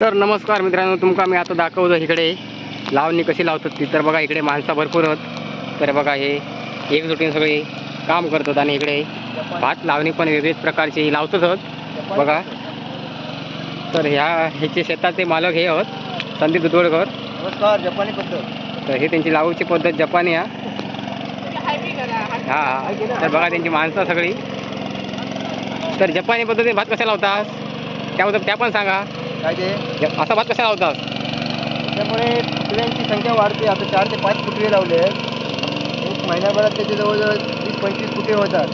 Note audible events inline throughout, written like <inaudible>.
तर नमस्कार मित्रांनो तुमका मी आता दाखवतो इकडे. लावणी कशी लावतात ती तर बघा इकडे माणसं भरपूर आहेत. तर बघा हे एकजुटीने सगळे काम करतात आणि इकडे भात लावणी पण वेगवेच प्रकारची लावतात बघा. तर ह्या ह्याचे शेताचे मालक हे आहोत संदीप दुधवडकर नमस्कार जपानी पद्धत. तर हे त्यांची लावूची पद्धत जपानी हा हा. तर बघा त्यांची माणसं सगळी. तर जपानी पद्धतीने भात कसा लावतात त्याबद्दल त्या पण सांगा. काय ते ज- असा भात कसा लावतात त्यामुळे फुटव्यांची संख्या वाढते. आता चार ते पाच फुटवे लावले आहेत. एक महिन्याभरात त्याचे जवळजवळ वीस पंचवीस फुटे होतात.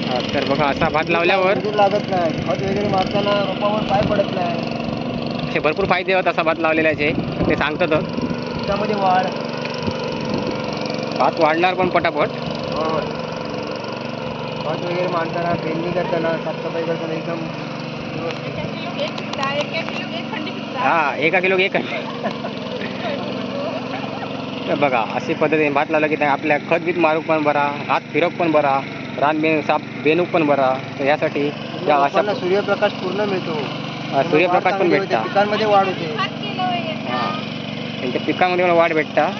हा, तर बघा असा भात लावल्यावर मजूर लागत नाही. खत वगैरे मारताना रोपावर पाय पडत नाही. असे भरपूर फायदे होत असा भात लावलेल्याचे तर ते सांगतात. त्यामध्ये वाढ. भात वाढणार पण पटापट. होय. खत वगैरे मारताना पेरणी करताना साफसफाई करताना एकदम. हा एका किलो एक <laughs> तर बघा अशी पद्धतीने भात लावला की नाही आपल्या खत बीत मारूक पण बरा हात फिरक पण बरा रान बेन साप बेनूक पण बरा. तर यासाठी अशा सूर्यप्रकाश पूर्ण मिळतो. सूर्यप्रकाश पण भेटता. पिकांमध्ये वाढ होते. हा. त्यांच्या पिकामध्ये पण वाढ भेटता.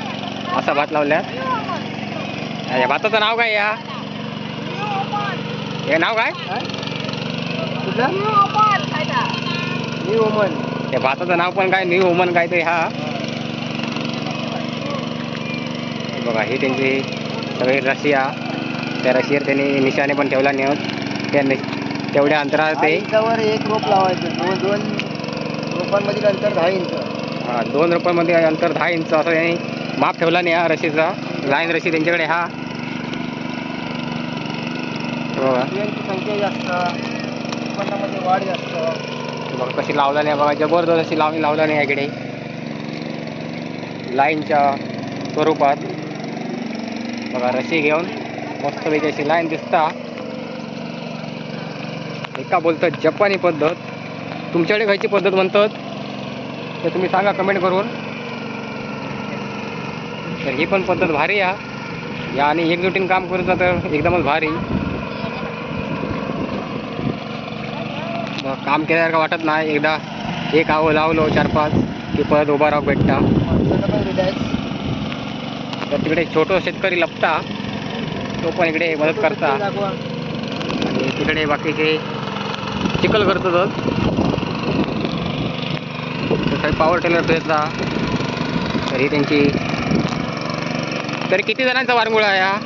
असा भात लावल्यात. या भाताचं नाव काय या? हे नाव काय? कुठलं मी ओमन त्या भाताचं नाव पण काय? न्यू वुमन काय ते हा बघा ही त्यांची सगळी रशिया. त्या रशियावर त्यांनी निशाणे पण ठेवला नाही त्या तेवढ्या अंतरावर दहा ते इंचावर एक रोप लावायचं. दोन दोन रोपांमधील अंतर दहा इंच. हा, दोन रुपयामध्ये अंतर दहा इंच असं त्यांनी माप ठेवला नाही हा रशीचा. लाईन रशी त्यांच्याकडे हा. संख्या जास्त. उत्पन्नामध्ये वाढ जास्त. बघा कशी लावला नाही बघा जबरदस्त अशी लावणी लावला नाही इकडे लाईनच्या स्वरूपात. बघा रशी घेऊन मस्तपैकी अशी लाईन दिसता. एका बोलतात जपानी पद्धत. तुमच्याकडे खायची पद्धत म्हणतात? तर तुम्ही सांगा कमेंट करून. तर ही पण पद्धत भारी आहे. या आणि एकजुटीने काम करत तर एकदमच भारी. मग काम केल्यासारखं वाटत नाही. एकदा एक आव लावलो चार पाच की परत उभा राहू भेटता तर तिकडे छोटो शेतकरी लपता. तो पण इकडे मदत करता. आणि तिकडे बाकीचे चिखल करतात तर काही पॉवर टेलर फिरता तर ही त्यांची तरी किती जणांचा वारंगुळा आहे हा?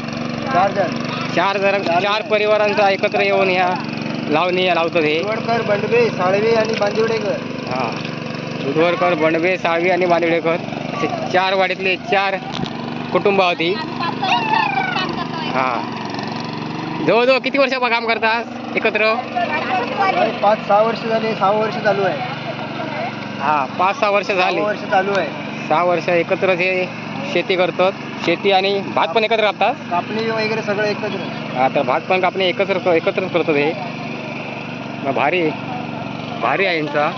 चार जण. चार जण. चार परिवारांचा एकत्र येऊन या. लावणी लावतात हे वडकर बंडवे साळवे आणि बांदिवडेकर. हा. दुधवरकर बंडवे साळवी आणि मांदिवडेकर असे चार वाडीतले चार कुटुंब होती. हा. जवळजवळ किती वर्ष काम करतात एकत्र? पाच सहा वर्ष झाले सहा वर्ष चालू आहे. हा पाच सहा वर्ष झाली. वर्ष चालू आहे. सहा वर्ष एकत्र हे शेती करतात. शेती आणि भात पण एकत्र कापतात कापणी वगैरे सगळं एकत्र. हा तर भात पण कापणे एकत्र एकत्रच करतात हे. मग भारी. भारी आहे यांचा.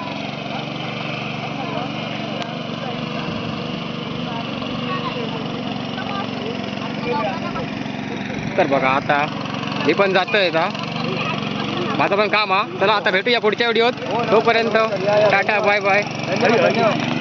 तर बघा आता हे पण जातं आता. माझं पण काम हा. चला आता भेटूया पुढच्या व्हिडिओत. तोपर्यंत टाटा बाय बाय. धन्यवाद